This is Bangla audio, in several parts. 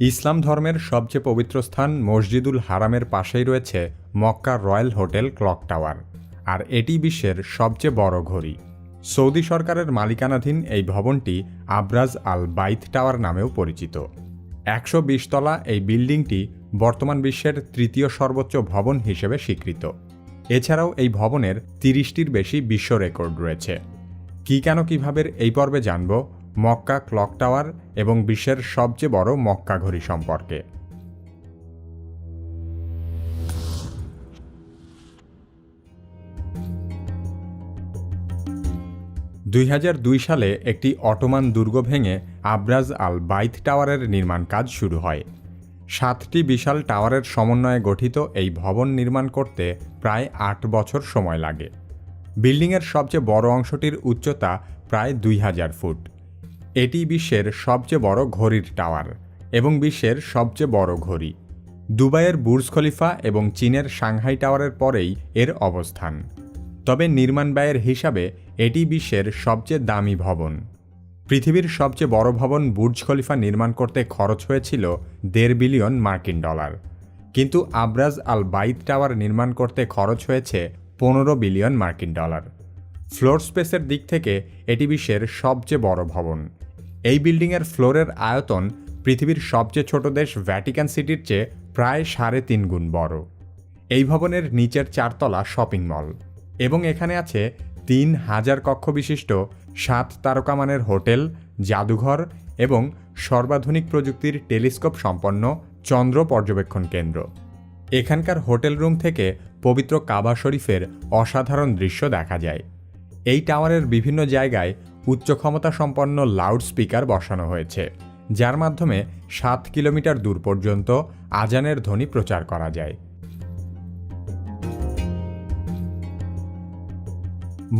ইসলাম ধর্মের সবচেয়ে পবিত্র স্থান মসজিদুল হারামের পাশেই রয়েছে Mecca royal hotel clock tower. আর এটি বিশ্বের সবচেয়ে বড় ঘড়ি। সৌদি সরকারের মালিকানাধীন এই ভবনটি আবরাজ আল বাইথ টাওয়ার নামেও পরিচিত। একশো তলা এই বিল্ডিংটি বর্তমান বিশ্বের তৃতীয় সর্বোচ্চ ভবন হিসেবে স্বীকৃত। এছাড়াও এই ভবনের তিরিশটির বেশি বিশ্ব রেকর্ড রয়েছে। কি কেন কীভাবে এই পর্বে জানব? মক্কা ক্লক টাওয়ার এবং বিশ্বের সবচেয়ে বড় মক্কা ঘড়ি সম্পর্কে। দুই হাজার দুই সালে একটি অটোমান দুর্গ ভেঙে আবরাজ আল বাইথ টাওয়ারের নির্মাণ কাজ শুরু হয়। সাতটি বিশাল টাওয়ারের সমন্বয়ে গঠিত এই ভবন নির্মাণ করতে প্রায় আট বছর সময় লাগে। বিল্ডিংয়ের সবচেয়ে বড় অংশটির উচ্চতা প্রায় দুই হাজার ফুট। এটি বিশ্বের সবচেয়ে বড় ঘড়ির টাওয়ার এবং বিশ্বের সবচেয়ে বড় ঘড়ি। দুবাইয়ের বুর্জ খলিফা এবং চীনের সাংহাই টাওয়ারের পরেই এর অবস্থান। তবে নির্মাণ ব্যয়ের হিসাবে এটি বিশ্বের সবচেয়ে দামি ভবন। পৃথিবীর সবচেয়ে বড় ভবন বুর্জ খলিফা নির্মাণ করতে খরচ হয়েছিল দেড় বিলিয়ন মার্কিন ডলার। কিন্তু আবরাজ আল বাইত টাওয়ার নির্মাণ করতে খরচ হয়েছে পনেরো বিলিয়ন মার্কিন ডলার। ফ্লোর স্পেসের দিক থেকে এটি বিশ্বের সবচেয়ে বড় ভবন। এই বিল্ডিংয়ের ফ্লোরের আয়তন পৃথিবীর সবচেয়ে ছোট দেশ ভ্যাটিকান সিটির চেয়ে প্রায় সাড়ে তিন গুণ বড়। এই ভবনের নিচের চারতলা শপিং মল এবং এখানে আছে তিন হাজার কক্ষ বিশিষ্ট সাত তারকামানের হোটেল, জাদুঘর এবং সর্বাধুনিক প্রযুক্তির টেলিস্কোপ সম্পন্ন চন্দ্র পর্যবেক্ষণ কেন্দ্র। এখানকার হোটেল রুম থেকে পবিত্র কাবা শরীফের অসাধারণ দৃশ্য দেখা যায়। এই টাওয়ারের বিভিন্ন জায়গায় উচ্চ ক্ষমতা সম্পন্ন লাউড স্পিকার বসানো হয়েছে, যার মাধ্যমে সাত কিলোমিটার দূর পর্যন্ত আজানের ধ্বনি প্রচার করা যায়।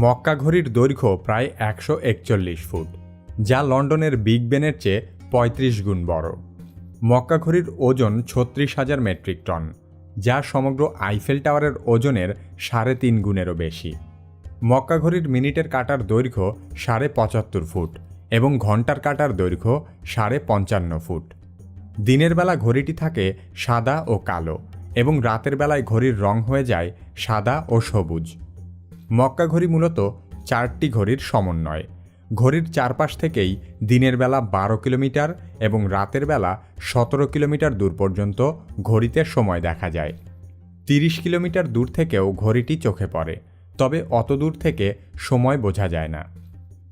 মক্কা ঘড়ির দৈর্ঘ্য প্রায় একশো একচল্লিশ ফুট, যা লন্ডনের বিগ বেনের চেয়ে পঁয়ত্রিশ গুণ বড়। মক্কা ঘড়ির ওজন ছত্রিশ হাজার মেট্রিক টন, যা সমগ্র আইফেল টাওয়ারের ওজনের সাড়ে তিন গুণেরও বেশি। মক্কা ঘড়ির মিনিটের কাটার দৈর্ঘ্য সাড়ে পঁচাত্তর ফুট এবং ঘণ্টার কাটার দৈর্ঘ্য সাড়ে পঞ্চান্ন ফুট। দিনের বেলা ঘড়িটি থাকে সাদা ও কালো এবং রাতের বেলায় ঘড়ির রং হয়ে যায় সাদা ও সবুজ। মক্কা ঘড়ি মূলত চারটি ঘড়ির সমন্বয়। ঘড়ির চারপাশ থেকেই দিনের বেলা বারো কিলোমিটার এবং রাতের বেলা সতেরো কিলোমিটার দূর পর্যন্ত ঘড়িতে সময় দেখা যায়। তিরিশ কিলোমিটার দূর থেকেও ঘড়িটি চোখে পড়ে। তবে অত দূর থেকে সময় বোঝা যায় না।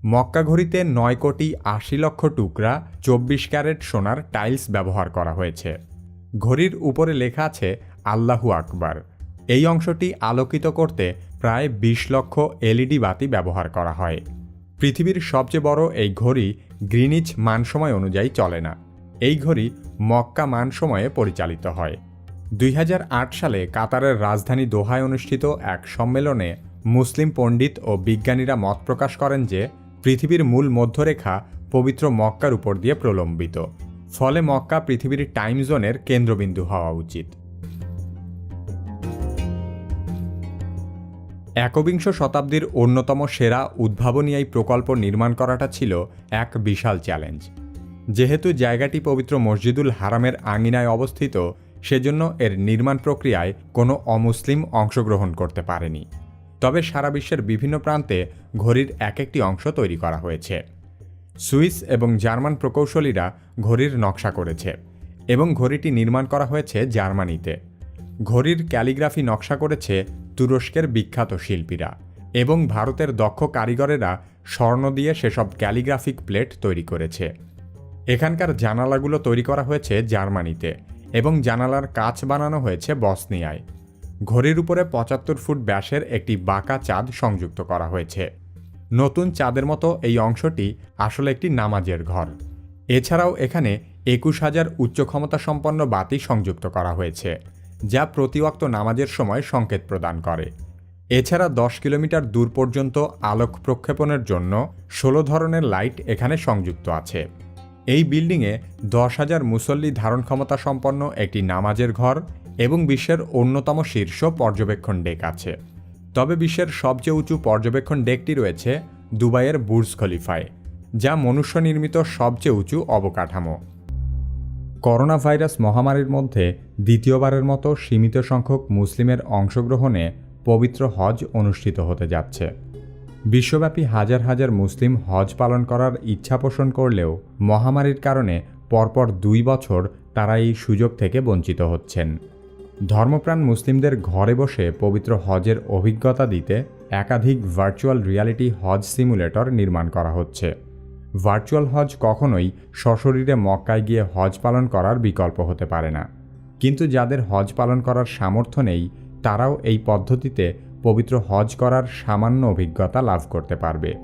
মক্কা ঘড়িতে নয় কোটি আশি লক্ষ টুকরা চব্বিশ ক্যারেট সোনার টাইলস ব্যবহার করা হয়েছে। ঘড়ির উপরে লেখা আছে, আল্লাহু আকবার। এই অংশটি আলোকিত করতে প্রায় বিশ লক্ষ এলইডি বাতি ব্যবহার করা হয়। পৃথিবীর সবচেয়ে বড় এই ঘড়ি গ্রিনিচ মানসময় অনুযায়ী চলে না। এই ঘড়ি মক্কা মান সময়ে পরিচালিত হয়। দুই হাজার আট সালে কাতারের রাজধানী দোহায় অনুষ্ঠিত এক সম্মেলনে মুসলিম পণ্ডিত ও বিজ্ঞানীরা মত প্রকাশ করেন যে, পৃথিবীর মূল মধ্যরেখা পবিত্র মক্কার উপর দিয়ে প্রলম্বিত। ফলে মক্কা পৃথিবীর টাইম জোনের কেন্দ্রবিন্দু হওয়া উচিত। একবিংশ শতাব্দীর অন্যতম সেরা উদ্ভাবনী এই প্রকল্প নির্মাণ করাটা ছিল এক বিশাল চ্যালেঞ্জ। যেহেতু জায়গাটি পবিত্র মসজিদুল হারামের আঙিনায় অবস্থিত, সেজন্য এর নির্মাণ প্রক্রিয়ায় কোনো অমুসলিম অংশগ্রহণ করতে পারেনি। তবে সারা বিশ্বের বিভিন্ন প্রান্তে ঘড়ির এক একটি অংশ তৈরি করা হয়েছে। সুইস এবং জার্মান প্রকৌশলীরা ঘড়ির নকশা করেছে এবং ঘড়িটি নির্মাণ করা হয়েছে জার্মানিতে। ঘড়ির ক্যালিগ্রাফি নকশা করেছে তুরস্কের বিখ্যাত শিল্পীরা এবং ভারতের দক্ষ কারিগরেরা স্বর্ণ দিয়ে সেসব ক্যালিগ্রাফিক প্লেট তৈরি করেছে। এখানকার জানালাগুলো তৈরি করা হয়েছে জার্মানিতে এবং জানালার কাচ বানানো হয়েছে বসনিয়ায়। ঘড়ির উপরে পঁচাত্তর ফুট ব্যাসের একটি বাঁকা চাঁদ সংযুক্ত করা হয়েছে। নতুন চাঁদের মতো এই অংশটি আসলে একটি নামাজের ঘর। এছাড়াও এখানে একুশ হাজার উচ্চ ক্ষমতা সম্পন্ন বাতি সংযুক্ত করা হয়েছে, যা প্রতিওয়াক্ত নামাজের সময় সংকেত প্রদান করে। এছাড়া দশ কিলোমিটার দূর পর্যন্ত আলোক প্রক্ষেপণের জন্য ষোলো ধরনের লাইট এখানে সংযুক্ত আছে। এই বিল্ডিংয়ে দশ হাজার মুসল্লি ধারণ ক্ষমতা সম্পন্ন একটি নামাজের ঘর এবং বিশ্বের অন্যতম শীর্ষ পর্যবেক্ষণ ডেক আছে। তবে বিশ্বের সবচেয়ে উঁচু পর্যবেক্ষণ ডেকটি রয়েছে দুবাইয়ের বুর্জ খলিফায়, যা মনুষ্য নির্মিত সবচেয়ে উঁচু অবকাঠামো। করোনা ভাইরাস মহামারীর মধ্যে দ্বিতীয়বারের মতো সীমিত সংখ্যক মুসলিমের অংশগ্রহণে পবিত্র হজ অনুষ্ঠিত হতে যাচ্ছে। বিশ্বব্যাপী হাজার হাজার মুসলিম হজ পালন করার ইচ্ছা পোষণ করলেও মহামারীর কারণে পরপর দুই বছর তারা এই সুযোগ থেকে বঞ্চিত হচ্ছেন। ধর্মপ্রাণ মুসলিমদের ঘরে বসে পবিত্র হজের অভিজ্ঞতা দিতে একাধিক ভার্চুয়াল রিয়ালিটি হজ সিমুলেটর নির্মাণ করা হচ্ছে। ভার্চুয়াল হজ কখনোই সশরীরে মক্কায় গিয়ে হজ পালন করার বিকল্প হতে পারে না। কিন্তু যাদের হজ পালন করার সামর্থ্য নেই, তারাও এই পদ্ধতিতে পবিত্র হজ করার সামান্য অভিজ্ঞতা লাভ করতে পারবে।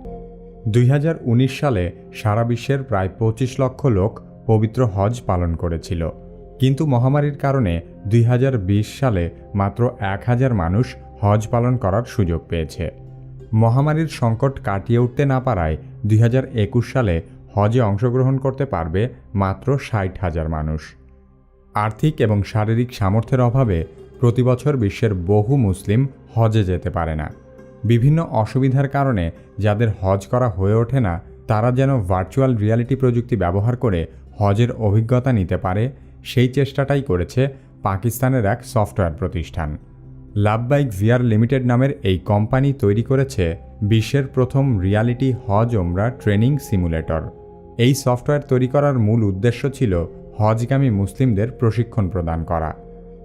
দুই হাজার উনিশ সালে সারা বিশ্বের প্রায় পঁচিশ লক্ষ লোক পবিত্র হজ পালন করেছিল। কিন্তু মহামারীর কারণে দুই হাজার বিশ সালে মাত্র এক হাজার মানুষ হজ পালন করার সুযোগ পেয়েছে। মহামারীর সংকট কাটিয়ে উঠতে না পারায় দুই হাজার একুশ সালে হজে অংশগ্রহণ করতে পারবে মাত্র ষাট হাজার মানুষ। আর্থিক এবং শারীরিক সামর্থ্যের অভাবে প্রতিবছর বিশ্বের বহু মুসলিম হজে যেতে পারে না। বিভিন্ন অসুবিধার কারণে যাদের হজ করা হয়ে ওঠে না, তারা যেন ভার্চুয়াল রিয়ালিটি প্রযুক্তি ব্যবহার করে হজের অভিজ্ঞতা নিতে পারে সেই চেষ্টাটাই করেছে পাকিস্তানের এক সফটওয়্যার প্রতিষ্ঠান। লাভবাইক ভিআর লিমিটেড নামের এই কোম্পানি তৈরি করেছে বিশ্বের প্রথম রিয়ালিটি হজ ওমরা ট্রেনিং সিমুলেটর। এই সফটওয়্যার তৈরি করার মূল উদ্দেশ্য ছিল হজগামী মুসলিমদের প্রশিক্ষণ প্রদান করা।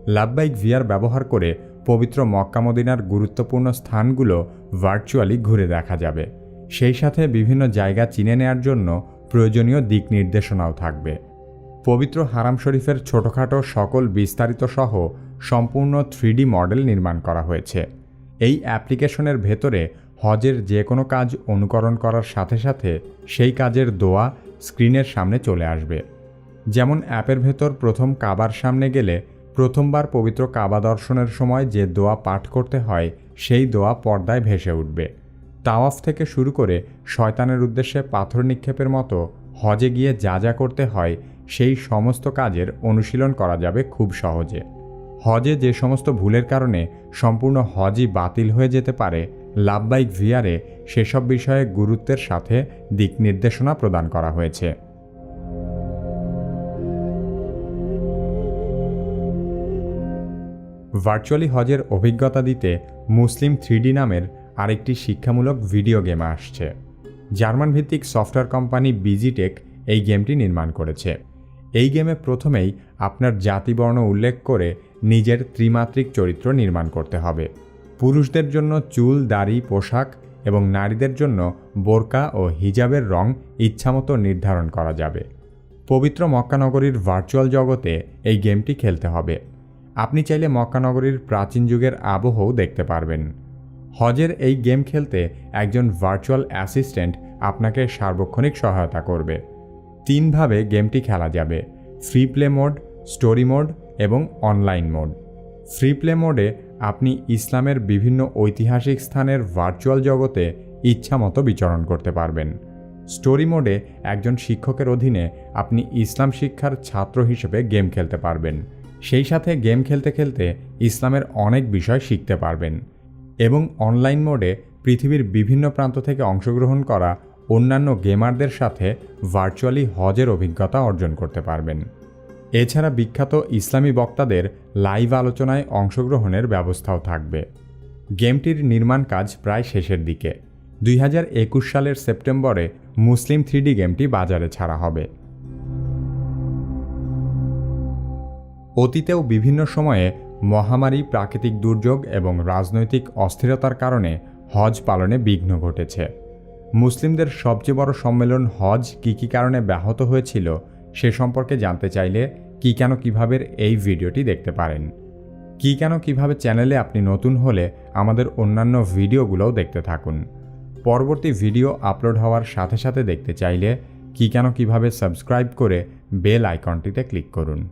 লাভবাইক ভিআর ব্যবহার করে পবিত্র মক্কা মদিনার গুরুত্বপূর্ণ স্থানগুলো ভার্চুয়ালি ঘুরে দেখা যাবে। সেই সাথে বিভিন্ন জায়গা চিনে নেয়ার জন্য প্রয়োজনীয় দিক নির্দেশনাও থাকবে। পবিত্র হারাম শরীফের ছোটোখাটো সকল বিস্তারিত সহ সম্পূর্ণ থ্রিডি মডেল নির্মাণ করা হয়েছে। এই অ্যাপ্লিকেশনের ভেতরে হজের যে কোনো কাজ অনুকরণ করার সাথে সাথে সেই কাজের দোয়া স্ক্রিনের সামনে চলে আসবে। যেমন অ্যাপের ভেতর প্রথম কাবার সামনে গেলে প্রথমবার পবিত্র কাবা দর্শনের সময় যে দোয়া পাঠ করতে হয়, সেই দোয়া পর্দায় ভেসে উঠবে। তাওয়াফ থেকে শুরু করে শয়তানের উদ্দেশ্যে পাথর নিক্ষেপের মতো হজে গিয়ে যা যা করতে হয় সেই সমস্ত কাজের অনুশীলন করা যাবে খুব সহজে। হজে যে সমস্ত ভুলের কারণে সম্পূর্ণ হজই বাতিল হয়ে যেতে পারে লাভবাইক ভিআরে সেসব বিষয়ে গুরুত্বের সাথে দিক নির্দেশনা প্রদান করা হয়েছে। ভার্চুয়ালি হজের অভিজ্ঞতা দিতে মুসলিম থ্রিডি নামের আরেকটি শিক্ষামূলক ভিডিও গেম আসছে। জার্মান ভিত্তিক সফটওয়্যার কোম্পানি বিজিটেক এই গেমটি নির্মাণ করেছে। এই গেমে প্রথমেই আপনার জাতিবর্ণ উল্লেখ করে নিজের ত্রিমাত্রিক চরিত্র নির্মাণ করতে হবে। পুরুষদের জন্য চুল, দাড়ি, পোশাক এবং নারীদের জন্য বোরকা ও হিজাবের রং ইচ্ছামতো নির্ধারণ করা যাবে। পবিত্র মক্কানগরীর ভার্চুয়াল জগতে এই গেমটি খেলতে হবে। আপনি চাইলে মক্কানগরীর প্রাচীন যুগের আবহও দেখতে পারবেন। হজের এই গেম খেলতে একজন ভার্চুয়াল অ্যাসিস্ট্যান্ট আপনাকে সার্বক্ষণিক সহায়তা করবে। তিনভাবে গেমটি খেলা যাবে। Free play mode, story mode এবং অনলাইন মোড। ফ্রি প্লে মোডে আপনি ইসলামের বিভিন্ন ঐতিহাসিক স্থানের ভার্চুয়াল জগতে ইচ্ছামতো বিচরণ করতে পারবেন। স্টোরি মোডে একজন শিক্ষকের অধীনে আপনি ইসলাম শিক্ষার ছাত্র হিসেবে গেম খেলতে পারবেন। সেই সাথে গেম খেলতে খেলতে ইসলামের অনেক বিষয় শিখতে পারবেন এবং অনলাইন মোডে পৃথিবীর বিভিন্ন প্রান্ত থেকে অংশগ্রহণ করা অন্যান্য গেমারদের সাথে ভার্চুয়ালি হজের অভিজ্ঞতা অর্জন করতে পারবেন। এছাড়া বিখ্যাত ইসলামী বক্তাদের লাইভ আলোচনায় অংশগ্রহণের ব্যবস্থাও থাকবে। গেমটির নির্মাণ কাজ প্রায় শেষের দিকে। দুই হাজার একুশ সালের সেপ্টেম্বরে মুসলিম থ্রিডি গেমটি বাজারে ছাড়া হবে। অতীতেও বিভিন্ন সময়ে মহামারী, প্রাকৃতিক দুর্যোগ এবং রাজনৈতিক অস্থিরতার কারণে হজ পালনে বিঘ্ন ঘটেছে। মুসলিমদের সবচেয়ে বড় সম্মেলন হজ কী কী কারণে ব্যাহত হয়েছিল সে সম্পর্কে জানতে চাইলে কী কেন কীভাবে এই ভিডিওটি দেখতে পারেন। কী কেন কীভাবে চ্যানেলে আপনি নতুন হলে আমাদের অন্যান্য ভিডিওগুলোও দেখতে থাকুন। পরবর্তী ভিডিও আপলোড হওয়ার সাথে সাথে দেখতে চাইলে কী কেন কীভাবে সাবস্ক্রাইব করে বেল আইকনটিতে ক্লিক করুন।